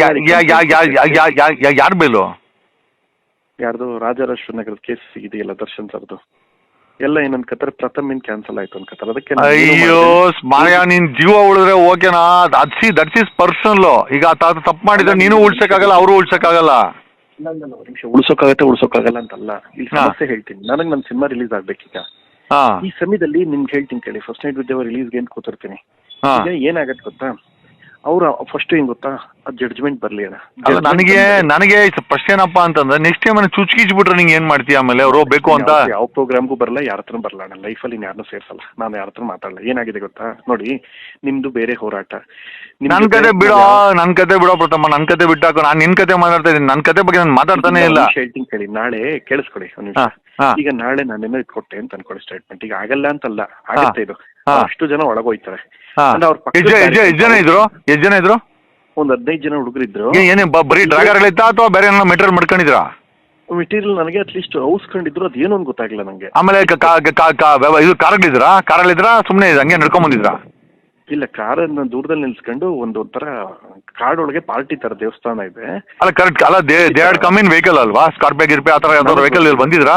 ಯಾರ ಬೇಲು ಯಾರ್ದು ರಾಜರಾಜೇಶ್ವರ ನಗರದ ಕೇಸ್ ಇದೆಯಲ್ಲ ದರ್ಶನ್ ಸರ್ದು. ಎಲ್ಲ ಏನಂತ ಕತ್ತಾರೆ? ಪ್ರಥಮ್ ಇನ್ ಕ್ಯಾನ್ಸಲ್ ಆಯ್ತು ಅನ್ಕತ್ತಾರೆ ಅದಕ್ಕೆ ನಾನು ಏನು ಅಯ್ಯೋ ಮಾಡ್ದೆ? ಮಾಯ ನಿನ್ ಜೀವ ಉಳಿದ್ರೆ ಓಕೆನಾ ಅದ್ಸಿ ದಟ್ಸ್ ದಟ್ ಇಸ್ ಪರ್ಸನಲ್ ಈಗ ತಾತ ತಪ್ಪು ಮಾಡಿದ್ರೆ ನೀನು ಉಳ್ಸಕ್ಕಾಗಲ್ಲ ಅವರು ಉಳ್ಸಕ್ಕಾಗಲ್ಲ. ಒಂದ್ ನಿಮಿಷ. ಉಳ್ಸೋಕ್ಕಾಗತ್ತೆ ಉಳ್ಸೋಕ್ಕಾಗಲ್ಲ ಅಂತಲ್ಲ. ಇಲ್ಲಿ ಹಾ. ಸಮಸ್ಯೆ ಹೇಳ್ತೀನಿ. ನನಗೆ ನನ್ನ ಸಿನಿಮಾ ರಿಲೀಸ್ ಆಗ್ಬೇಕೀಗ. ಹಾ. ಈ ಸಮಯದಲ್ಲಿ ನಿಮ್ಗೆ ಹೇಳ್ತೀನಿ ಕೇಳಿ. ಫಸ್ಟ್ ನೈಟ್ ವಿದ್ಯಾವ ರಿಲೀಸ್ಗೆ ಅಂತ ಕೂತಿರ್ತೀನಿ? ಹಾ. ಈಗ ಏನಾಗತ್ತೆ ಗೊತ್ತಾ? ಅವ್ರ ಫಸ್ಟ್ ಏನ್ ಗೊತ್ತಾ? ಜಡ್ಜ್ಮೆಂಟ್ ಬರ್ಲಿ ಅಣ್ಣ. ಅಲ್ಲ ನನಗೆ ನನಗೆ ಫಸ್ಟ್ ಏನಪ್ಪಾ ಅಂತಂದ್ರೆ ನೆಕ್ಸ್ಟ್ ಟೈಮ್ ನನಗೆ ಚುಚ್ಕಿಚ್ಬಿಟ್ರೆ ನಿಂಗೆ ಏನ್ ಮಾಡ್ತೀಯ ಆಮೇಲೆ? ಅವರು ಬೇಕು ಅಂತ? ಯಾವ- ಪ್ರೋಗ್ರಾಮ್ಗೂ ಬರಲ್ಲ ಯಾರ ಹತ್ರ ಬರಲ್ಲ ಅಣ್ಣ. ಲೈಫಲ್ಲಿ ಯಾರನ್ನೂ ಸೇರ್ಸಲ್ಲ. ನಾನು ಯಾರ ಹತ್ರ ಮಾತಾಡಲ್ಲ. ಏನಾಗಿದೆ ಗೊತ್ತಾ? ನೋಡಿ ನಿಮ್ದು ಬೇರೆ ಹೋರಾಟ. ನನ್ ಕತೆ ಬಿಡೋ ನನ್ ಕತೆ ಬಿಡೋ ಪ್ರಥಮ ನನ್ ಕತೆ ಬಿಟ್ಟಾಕ. ನಾನ್ ನಿನ್ ಕತೆ ಮಾತಾಡ್ತಾ ಇದ್ದೀನಿ. ನನ್ ಕತೆ ಬಗ್ಗೆ ನಾನು ಮಾತಾಡ್ತಾನೆ ಇಲ್ಲ. ಹೇಳ್ತೀನಿ ಕೇಳಿ. ನಾಳೆ ಕೇಳಿಸ್ಕೊಳ್ಳಿ. ಈಗ ನಾಳೆ ನಾನು ಕೊಟ್ಟೆ ಅಂತ ಅನ್ಕೊಳ್ಳಿ ಸ್ಟೇಟ್ಮೆಂಟ್ ಈಗ ಆಗಲ್ಲ ಅಂತಲ್ಲ. ಆಗುತ್ತೆ ಇದು. ಅಷ್ಟು ಜನ ಒಳಗೋಯ್ತಾರೆ. ಅಂದ್ರೆ ಅವ್ರ ಪಕ್ಕದ ಎಷ್ಟ್ ಜನ- ಇದ್ರು? ಎಷ್ಟ್ ಜನ ಇದ್ರು? ಒಂದ್ ಹದಿನೈದು ಜನ ಹುಡುಗರಿದ್ರು. ಏನೇ ಬರೀ ಡ್ರಾಗರ್ ಇತ್ತಾ ಅಥವಾ ಬೇರೆ ಏನೋ ಮೆಟೀರಿಯಲ್ ಮಾಡ್ಕೊಂಡಿದ್ರಾ? ಮೆಟೀರಿಯಲ್ ನನಗೆ ಅಟ್ಲೀಸ್ಟ್ ಔಸ್ಕೊಂಡಿದ್ರು ಅದು ಏನು ಅಂತ ಗೊತ್ತಾಗಿಲ್ಲ ನಂಗೆ. ಆಮೇಲೆ ಕ- ಕಾ- ಕಾ- ಕಾ- ವ್ಯವ- ಇದು ಕಾರಲ್ಲಿದ್ರಾ ಕಾರಲ್ಲಿದ್ರ ಸುಮ್ಮನೆ ಹಂಗೆ ನಡ್ಕೊಂಡ್ ಬಂದಿದ್ರಾ ಇಲ್ಲ ಕಾರನ್ನ ದೂರದಲ್ಲಿ ನಿಲ್ಸ್ಕೊಂಡು ಒಂದು ಒಂಥರ ಕಾಡೊಳಗೆ ಪಾರ್ಟಿ ತರ ದೇವಸ್ಥಾನ ಇದೆ. ಅಲ್ಲ ಕರೆಕ್ಟ್ ಅಲ್ಲ they they come in vehicle ಅಲ್ವಾ? ಸ್ಕಾರ್ಪಿಯೋ ಗಿರ್ಪಿ ಆ ಥರ ಯಾವ್ದಾದ್ರು ವೆಹಿಕಲ್ ಇಲ್ಲಿ ಬಂದಿದ್ರಾ?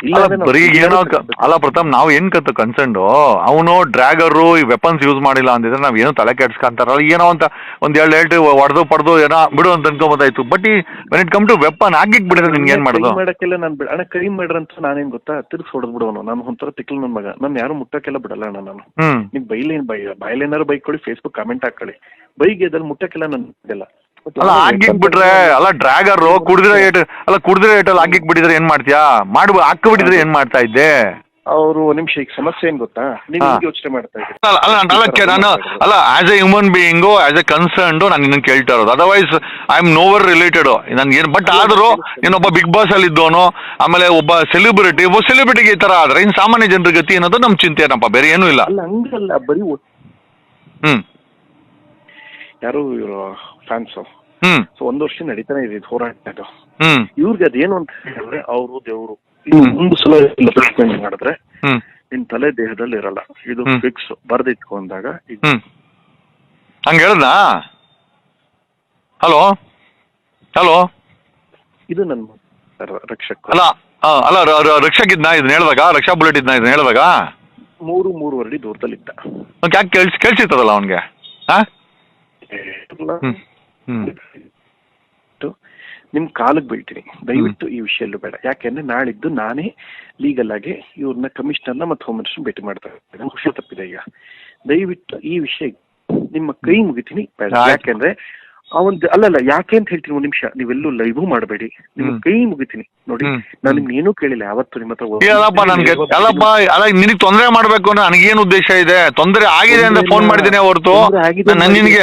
ಅಲ್ಲ, ಬರೀ ಏನೋ ಅಲ್ಲ ಪ್ರಥಮ್ ನಾವ್ ಏನ್ ಕತ್ ಕನ್ಸರ್ನ್ ಅವನು ಡ್ರ್ಯಾಗರು ಈ ವೆಪನ್ಸ್ ಯೂಸ್ ಮಾಡಿಲ್ಲ ಅಂದಿದ್ರೆ ನಾವ್ ಏನೋ ತಲೆ ಕೆಡ್ಸ್ಕೊಂತಾರಲ್ಲ ಏನೋ ಅಂತ ಒಂದ್ ಎರಡು ಹೇಳ್ತಿ ಹೊಡೆದು ಪಡೆದು ಏನೋ ಬಿಡು ಅಂತ ಅನ್ಕೊಂಬೋದಾಯ್ತು. ಬಟ್ ಈ when it come to weapon ಆಗಿಕ್ ಬಿಡಿದ್ರೆ ನಿನ್ಗೆ ಏನ್ ಮಾಡೋದು? ಮಾಡಕ್ಕೆಲ್ಲ ನಾನು ಬಿಡ ಅಣ್ಣ ಕೈ ಮಾಡ್ರಂತ ನಾನೇನ್ ಗೊತ್ತಾ? ತಿರ್ಗ್ಸ್ ಹೊಡೆದ್ ಬಿಡೋನು. ನಾನು ಒಂಥರ ತಿಕ್ಲು ನನ್ ಮಗ. ನಾನು ಯಾರು ಮುಟ್ಟಕ್ಕೆಲ್ಲ ಬಿಡಲ್ಲ ಅಣ್ಣ ನಾನು. ನಿಮ್ ನೀವು ಬೈಲೇನ್ ಬೈ ಬಾಯಲ್ಲೇನಾರು ಬೈಕ್ ಕೊಡಿ ಫೇಸ್ಬುಕ್ ಕಮೆಂಟ್ ಹಾಕೊಳ್ಳಿ. ಬೈಗೆ ಅದ್ರಲ್ಲಿ ಮುಟ್ಟಕ್ಕೆಲ್ಲ ನನ್ ಇದೆಲ್ಲ ಅಲ್ಲ ಆಗಿಕ್ ಬಿಟ್ರೆ ಅಲ್ಲ ಡ್ರ್ಯಾಗರ್ ಕುಡಿದ್ರೆ ಏಟ್ ಅಲ್ಲ ಕುಡಿದ್ರೆ ಏಟಲ್ಲಿ ಹಾಕಿ ಬಿಟ್ಟಿದ್ರೆ ಏನ್ ಮಾಡ್ತೀಯಾ? ಮಾಡ್ಬ ಹಾಕ್ಬಿಟ್ಟಿದ್ರೆ ಏನ್ ಮಾಡ್ತಾ ಇದ್ದೆ? ಅವರು ನಿಮಿಷ ಈಗ ಸಮಸ್ಯೆ ಏನ್ ಗೊತ್ತಾ? ನೀವು ಯೋಚನೆ ಮಾಡ್ತಾ ಇದ್ದೀರಿ. ಅಲ್ಲ ಅಲ್ಲ ಅಲ್ಲ ನಾನು ಅಲ್ಲ as a human being as a concern ನಾನು ನಿನ್ನ ಕೇಳ್ತಾ ಇರೋದು. Otherwise I am nowhere related ನನ್ಗೆ ಏನು ಬಟ್ ಆದರೂ ನೀನೊಬ್ಬ ಬಿಗ್ ಬಾಸ್ ಅಲ್ಲಿ ಇದ್ದೋನು ಆಮೇಲೆ ಒಬ್ಬ ಸೆಲೆಬ್ರಿಟಿ ಒಬ್ಬ ಸೆಲೆಬ್ರಿಟಿಗೆ ಈ ತರ ಆದ್ರೆ ಇನ್ ಸಾಮಾನ್ಯ ಜನರ ಗತಿ ಅನ್ನೋದು ನಮ್ ಚಿಂತೆ ಏನಪ್ಪ? ಬೇರೆ ಏನೂ ಇಲ್ಲ. ಅಲ್ಲ ಹಂಗಲ್ಲ ಬರೀ ಹ್ಮ್. ಯಾರು ಹ್ಮ್. ಸೊ ಒಂದ್ ವರ್ಷ ನಡೀತಾನೆ ಇದೆ ಹೋರಾಟ ಇದು. ಇವ್ರಿಗೆ ಅದೇನು ಅಂತ ಹೇಳಿದ್ರೆ ಅವರು ದೇವರು. ಒಂದು ಸಲ ಮಾಡಿದ್ರೆ ನಿನ್ ತಲೆ ದೇಹದಲ್ಲಿ ಇರಲ್ಲ. ಇದು ಫಿಕ್ಸ್ ಬರ್ದಿಟ್ಕೊಂಡಾಗ ಅಂದಾಗ ಹಂಗ ಹೇಳ್ದಾ ಹಲೋ? ಹಲೋ? ಇದು ನನ್ನ ರಕ್ಷಕ. ಅಲ್ಲ ಆ, ಅಲ್ಲ ರಕ್ಷಕ್ ಇದ್ನ ಇದನ್ನ ಹೇಳಿದಾಗ ರಕ್ಷಾ ಬುಲೆಟ್ ಇದ್ನ ಇದನ್ನ ಹೇಳಿದಾಗ ಮೂರು ಮೂರುವರೆ ವರ್ಡಿ ದೂರದಲ್ಲಿದ್ದ. ಇದ್ದ ಯಾಕೆ ಕೇಳಿಸ್ ಕೇಳಿಸಿರ್ತದಲ್ಲ ಅವನಿಗೆ? ಹಾ ನಿಮ್ ಕಾಲಿಗೆ ಬೀಳ್ತೀನಿ ದಯವಿಟ್ಟು ಈ ವಿಷಯಲ್ಲೂ ಬೇಡ. ಯಾಕೆಂದ್ರೆ ನಾಳಿದ್ದು ನಾನೇ ಲೀಗಲ್ ಆಗಿ ಇವ್ರನ್ನ ಕಮಿಷನರ್ನ ಮತ್ತೆ ಹೋಮ್ ಮಿನಿಸ್ಟರ್ ಭೇಟಿ ಮಾಡ್ತಾ ಇದ್ದೀನಿ ಹುಷಾರ್ ತಪ್ಪಿದೆ ಈಗ. ದಯವಿಟ್ಟು ಈ ವಿಷಯ ನಿಮ್ಮ ಕೈ ಮುಗಿತೀನಿ. ಬೇಡ. ಯಾಕೆಂದ್ರೆ ಅವನ್ ಅಲ್ಲಲ್ಲ ಯಾಕೆ ಅಂತ ಹೇಳ್ತೀನಿ ಒಂದ್ ನಿಮಿಷ. ನೀವೆಲ್ಲೂ ಲೈವ್ ಮಾಡಬೇಡಿ. ನಿಮ್ಮ ಹ್ಮ್. ಕೈ ಮುಗಿತೀನಿ. ನೋಡಿ. ನಾನು ನಿಮ್ಗೆ ಏನೂ ಕೇಳಿಲ್ಲ. ಯಾವತ್ತು ನಿಮ್ಮ ಹತ್ರ ಅಲ್ಲಪ್ಪ ನನ್ಗೆ ಅಲ್ಲಪ್ಪ ಅಲ್ಲ ನಿನಗೆ ತೊಂದರೆ ಮಾಡ್ಬೇಕು ಅನ್ನೋ ನನಗೇನು ಉದ್ದೇಶ ಇದೆ? ತೊಂದರೆ ಆಗಿದೆ ಅಂತ ಫೋನ್ ಮಾಡಿದೀನಿ ಮಾಡಿದ್ದೀನಿ ಹೊರತು. ನಾನು ನಿನಗೆ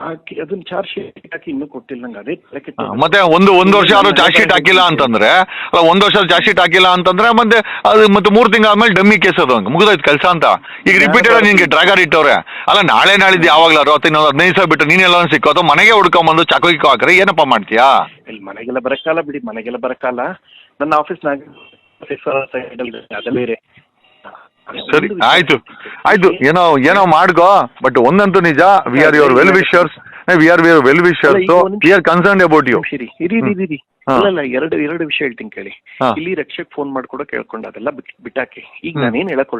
ಹಾಕಿ ಅದನ್ನ ಚಾರ್ಜ್ ಶೀಟ್ ಹಾಕಿ ಇನ್ನೂ ಕೊಟ್ಟಿಲ್ಲ ನಂಗೆ ಅದೇ ತಲೆ ಕೆಟ್ಟ ಮತ್ತೆ ಒಂದು ಒಂದು ವರ್ಷ ಯಾರು ಚಾರ್ಜ್ ಶೀಟ್ ಹಾಕಿಲ್ಲ ಅಂತಂದ್ರೆ ಅಲ್ಲ ಒಂದು ವರ್ಷ ಚಾರ್ಜ್ ಶೀಟ್ ಹಾಕಿಲ್ಲ ಅಂತಂದ್ರೆ ಮತ್ತೆ ಅದು ಮತ್ತೆ ಮೂರು ತಿಂಗಳ ಆದ್ಮೇಲೆ ಡಮ್ಮಿ ಕೇಸ್ ಅದು ಹಂಗೆ ಮುಗಿದೋಯ್ತು ಕೆಲಸ ಅಂತ. ಈಗ ರಿಪೀಟೆಡ್ ನಿನ್ಗೆ ಡ್ರಾಗರ್ ಇಟ್ಟವ್ರೆ. ಅಲ್ಲ ನಾಳೆ ನಾಳಿದ್ದು ಯಾವಾಗ್ಲಾರು ಅಥವಾ ಇನ್ನೊಂದು ಹದಿನೈದು ಸಾವಿರ ಬಿಟ್ಟು ನೀನೆಲ್ಲ ಸಿಕ್ಕೋ ಅಥವಾ ಮನೆಗೆ ಹುಡ್ಕೊಂಬಂದು ಚಾಕು ಗಿಕ್ಕು ಹಾಕ್ರೆ ಏನಪ್ಪ ಮಾಡ್ತೀಯಾ? ಇಲ್ಲಿ ಮನೆಗೆಲ್ಲ ಬರಕ್ಕಾಲ ಬಿಡಿ ಮನೆಗೆಲ್ಲ ಬರಕ್ಕಾಲ ನನ್ನ ಆಫೀಸ್ನಾಗ ಅದೇ ಬೇರೆ. ಸರಿ ಆಯ್ತು. ಆಯ್ತು ಏನೋ ಏನೋ ಮಾಡ್ಕೋ ಬಟ್ ಒಂದಂತೂ ನಿಜ we are your well wishers we are your well wishers ಅಲ್ಲ. We are concern about you ಇರಿ ಇರಿ ಹಾ. ಅಲ್ಲಲ್ಲ ಎರಡು ಎರಡು ವಿಷಯ ಹೇಳ್ತೀನಿ ಕೇಳಿ. ಇಲ್ಲಿ ರಕ್ಷಕ್ ಫೋನ್ ಮಾಡ್ಕೊಡೋ ಕೇಳ್ಕೊಂಡ ಅದೆಲ್ಲ ಬಿಟ್- ಬಿಟ್ಟಾಕಿ. ಈಗ. ನಾನೇನ್ ಹೇಳಕ್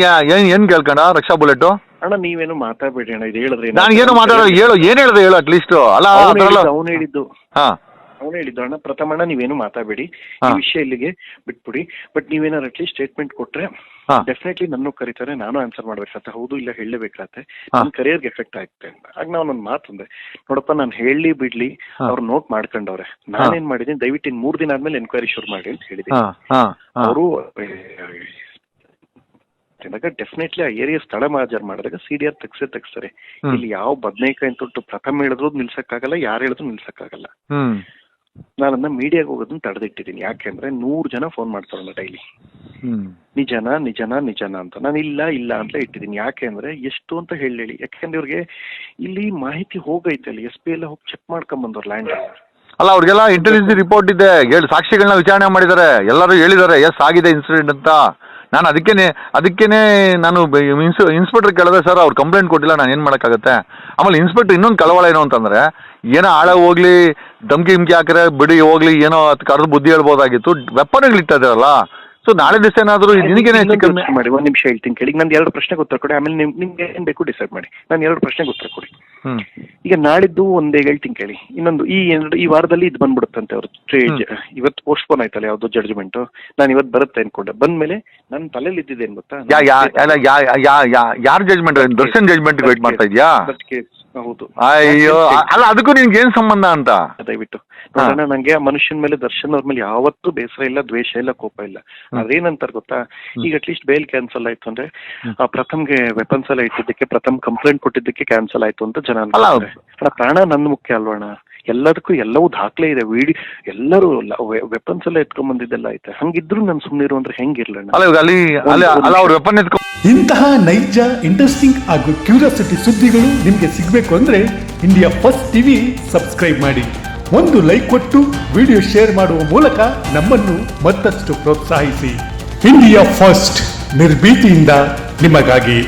ಯಾ- ಏನ್ ಕೇಳ್ಕೊಂಡ ರಕ್ಷಾ ಬುಲೆಟ್? ಅಣ್ಣ ನೀವೇನು ಮಾತಾಡ್ಬೇಡಿ ಅಣ್ಣ ಇದು ಹೇಳಿದ್ರೆ ನಾನು ಏನು ಮಾತಾಡೋ ಹೇಳು ಏನ್ ಹೇಳ್ದೆ ಹೇಳು ಅಟ್ಲೀಸ್ಟ್ ಅಲ್ಲ ಅವನು ಹೇಳಿದ್ದು ಹಾ. ಅವನು ಹೇಳಿದ್ದು ಅಣ್ಣ ಪ್ರಥಮ ಅಣ್ಣ ನೀವೇನು ಮಾತಾಡಬೇಡಿ. ಈ ವಿಷಯ ಇಲ್ಲಿಗೆ ಬಿಟ್ಬಿಡಿ. ಬಟ್ ನೀವೇನಾರು ಅಟ್ಲೀಸ್ಟ್ ಸ್ಟೇಟ್ಮೆಂಟ್ ಕೊಟ್ರೆ. ಡೆಫಿನೆಟ್ಲಿ ನನ್ನ ಕರೀತಾರೆ ನಾನು ಆನ್ಸರ್ ಮಾಡ್ಬೇಕಾಗತ್ತೆ ಹೌದು ಇಲ್ಲ ಹೇಳಲೇಬೇಕಾಗತ್ತೆ. ನನ್ನ ಕರಿಯರ್ಗೆ ಎಫೆಕ್ಟ್ ಆಗುತ್ತೆ ಅಂತ. ಆಗ ನಾವು ಒಂದು. ಮಾತಂದೆ ನೋಡಪ್ಪ ನಾನು ಹೇಳಿ ಬಿಡ್ಲಿ. ಅವ್ರು ನೋಟ್ ಮಾಡ್ಕೊಂಡವ್ರೆ. ನಾನೇನ್ ಮಾಡಿದೀನಿ ದಯವಿಟ್ಟು ಇನ್ ಮೂರ್ ದಿನ ಆದ್ಮೇಲೆ ಎನ್ಕ್ವೈರಿ ಶುರು ಮಾಡಿ ಅಂತ ಹೇಳಿದೀನಿ ಹಾ ಹಾ ಹಾ. ಅವರು ಡೆಫಿನೆಟ್ಲಿ ಆ ಏರಿಯಾ ಸ್ಥಳ ಮಾಜರ್ ಮಾಡಿದಾಗ ಸಿ ಡಿ ಆರ್ ತೆಗ್ಸೇ ತೆಗ್ಸ್ತಾರೆ. ಇಲ್ಲಿ ಯಾವ ಬದನೇಕಾಯಿ ತೊಟ್ಟು ಪ್ರಥಮ ಹೇಳಿದ್ರು ನಿಲ್ಸಕ್ಕಾಗಲ್ಲ ಯಾರು ಹೇಳಿದ್ರು ನಿಲ್ಸಕ್ಕಾಗಲ್ಲ. ಹ್ಮ್ ನಾನು ಅದನ್ನ ಮೀಡಿಯಾಗೆ ಹೋಗೋದನ್ನ ತಡೆದಿಟ್ಟಿದ್ದೀನಿ. ಯಾಕೆಂದ್ರೆ ನೂರು ಜನ ಫೋನ್ ಮಾಡ್ತಾರಲ್ಲ ಡೈಲಿ ನಿಜನ ನಿಜನ ನಿಜನ ಅಂತ. ನಾನು ಇಲ್ಲ ಇಲ್ಲ ಅಂತ ಇಟ್ಟಿದ್ದೀನಿ. ಯಾಕೆ ಅಂದ್ರೆ ಎಷ್ಟು ಅಂತ ಹೇಳಿ ಯಾಕೆಂದ್ರೆ ಇವ್ರಿಗೆ ಇಲ್ಲಿ ಮಾಹಿತಿ ಹೋಗೈತೆ ಅಲ್ಲಿ. ಎಸ್ ಪಿ ಎಲ್ಲ ಹೋಗಿ ಚೆಕ್ ಮಾಡ್ಕೊಂಡ್ ಬಂದವ್ರು ಲ್ಯಾಂಡ್ ಅಲ್ಲ. ಅವ್ರಿಗೆಲ್ಲ ಇಂಟೆಲಿಜೆನ್ಸ್ ರಿಪೋರ್ಟ್ ಇದೆ. ಹೇಳಿ ಸಾಕ್ಷಿಗಳನ್ನ ವಿಚಾರಣೆ ಮಾಡಿದ್ದಾರೆ. ಎಲ್ಲರೂ ಹೇಳಿದ್ದಾರೆ ಎಸ್ ಆಗಿದೆ ಇನ್ಸಿಡೆಂಟ್ ಅಂತ. ನಾನು ಅದಕ್ಕೇನೆ ಅದಕ್ಕೇನೆ ನಾನು ಇನ್ಸ್ಪೆಕ್ಟರ್ ಕೇಳಿದೆ, ಸರ್, ಅವ್ರು ಕಂಪ್ಲೇಂಟ್ ಕೊಟ್ಟಿಲ್ಲ, ನಾನು ಏನು ಮಾಡೋಕ್ಕಾಗತ್ತೆ? ಆಮೇಲೆ ಇನ್ಸ್ಪೆಕ್ಟರ್ ಇನ್ನೊಂದು ಕಳವಳ ಏನು ಅಂತಂದ್ರೆ, ಏನೋ ಆಳ ಹೋಗ್ಲಿ, ಧಮ್ಕಿ ಹಿಮ್ಕಿ ಹಾಕಿದ್ರೆ ಬಿಡಿ, ಹೋಗ್ಲಿ, ಏನೋ ಅದು ಕರೆದು ಬುದ್ಧಿ ಹೇಳ್ಬೋದಾಗಿತ್ತು ವೆಪನ್ಗಳು ಇಟ್ಟಿದ್ದಾರಲ್ಲ ಸೊ ನಾಳೆ ದಿವಸ ಏನಾದರೂ ನಿಮಗೆ ಹೆಚ್ಚು ಕಮ್ಮಿ? ಮಾಡಿ ಒಂದ್ ನಿಮಿಷ ಹೇಳ್ತೀನಿ ಕೇಳಿ. ನಂದು ಎರಡು ಪ್ರಶ್ನೆಗೆ ಉತ್ತರ ಕೊಡಿ. ಆಮೇಲೆ ನಿಮ್ ನಿಮ್ಗೆ ಏನ್ ಬೇಕು ಡಿಸೈಡ್ ಮಾಡಿ. ನಾನು ಎರಡು ಪ್ರಶ್ನೆಗೆ ಉತ್ತರ ಕೊಡಿ. ಈಗ ನಾಳಿದ್ದು ಒಂದೇ ಹೇಳ್ತೀನಿ ಕೇಳಿ. ಇನ್ನೊಂದು ಈ ಎರಡು ಈ ವಾರದಲ್ಲಿ ಇದು ಬಂದ್ಬಿಡುತ್ತಂತೆ ಅವ್ರು. ಇವತ್ತು ಪೋಸ್ಟ್ಪೋನ್ ಆಯ್ತಲ್ಲ ಯಾವ್ದು ಜಡ್ಜ್ಮೆಂಟ್ ನಾನು ಇವತ್ತು ಬರುತ್ತೆ ಅನ್ಕೊಂಡೆ. ಬಂದ್ಮೇಲೆ ನನ್ನ ತಲೆಯಲ್ಲಿ ಇದ್ದಿದ್ದೇನ್ ಗೊತ್ತಾ? ಯಾ ಯಾ ಅಲ್ಲ ಯಾ ಯಾ ಯಾ ಯಾರ ಜಜ್ಮೆಂಟ್ ದರ್ಶನ್ ಜಜ್ಮೆಂಟ್ ವೇಟ್ ಮಾಡ್ತಾ ಇದ್ಯಾ? ಹೌದು. ಅಯ್ಯೋ ಅಲ್ಲ ಅದಕ್ಕೂ ನಿನ್ಗೆ ಏನ್ ಸಂಬಂಧ ಅಂತ? ದಯವಿಟ್ಟು. ನೋಡೋಣ ನಂಗೆ ಆ ಮನುಷ್ಯನ ಮೇಲೆ ದರ್ಶನ್ ಅವ್ರ ಮೇಲೆ ಯಾವತ್ತೂ ಬೇಸರ ಇಲ್ಲ ದ್ವೇಷ ಇಲ್ಲ ಕೋಪ ಇಲ್ಲ. ಆದ್ರೆ ಏನಂತಾರೆ ಗೊತ್ತಾ? ಈಗ ಅಟ್ಲೀಸ್ಟ್ ಬೇಲ್ ಕ್ಯಾನ್ಸಲ್ ಆಯ್ತು ಅಂದ್ರೆ ಪ್ರಥಮ್ಗೆ ವೆಪನ್ಸ್ ಎಲ್ಲ ಇಟ್ಟಿದ್ದಕ್ಕೆ ಪ್ರಥಮ್ ಕಂಪ್ಲೇಂಟ್ ಕೊಟ್ಟಿದ್ದಕ್ಕೆ ಕ್ಯಾನ್ಸಲ್ ಆಯ್ತು ಅಂತ ಜನ ಪ್ರಾಣ ನನ್ನ ಮುಖ್ಯ ಅಲ್ವಣ ಎಲ್ಲದಕ್ಕೂ ಎಲ್ಲವೂ ದಾಖಲೆ ಇದೆ. ವಿಡಿ ಎಲ್ಲರೂ ವೆಪನ್ಸ್ ಎಲ್ಲ ಎತ್ಕೊಂಡ್ ಬಂದಿದ್ದೆಲ್ಲ ಐತೆ. ಹಂಗಿದ್ರು ನಾನು ಸುಮ್ಮನೆ ಅಂದ್ರೆ ಹೆಂಗಿರ್ಲಣ್ಣ ಅಲ್ಲ ಇವಾಗ ಅಲ್ಲಿ ಅಲ್ಲಿ ಅಲ್ಲ ಅವ್ರ ವೆಪನ್ ಎತ್ಕೊ ಇಂತಹ ನೈಜ ಇಂಟ್ರೆಸ್ಟಿಂಗ್ ಹಾಗೂ ಕ್ಯೂರಿಯಾಸಿಟಿ ಸುದ್ದಿಗಳು ನಿಮಗೆ ಸಿಗಬೇಕು ಅಂದರೆ ಇಂಡಿಯಾ ಫಸ್ಟ್ ಟಿವಿ ಸಬ್ಸ್ಕ್ರೈಬ್ ಮಾಡಿ. ಒಂದು ಲೈಕ್ ಕೊಟ್ಟು ವಿಡಿಯೋ ಶೇರ್ ಮಾಡುವ ಮೂಲಕ ನಮ್ಮನ್ನು ಮತ್ತಷ್ಟು ಪ್ರೋತ್ಸಾಹಿಸಿ. ಇಂಡಿಯಾ ಫಸ್ಟ್ ನಿರ್ಭೀತಿಯಿಂದ ನಿಮಗಾಗಿ.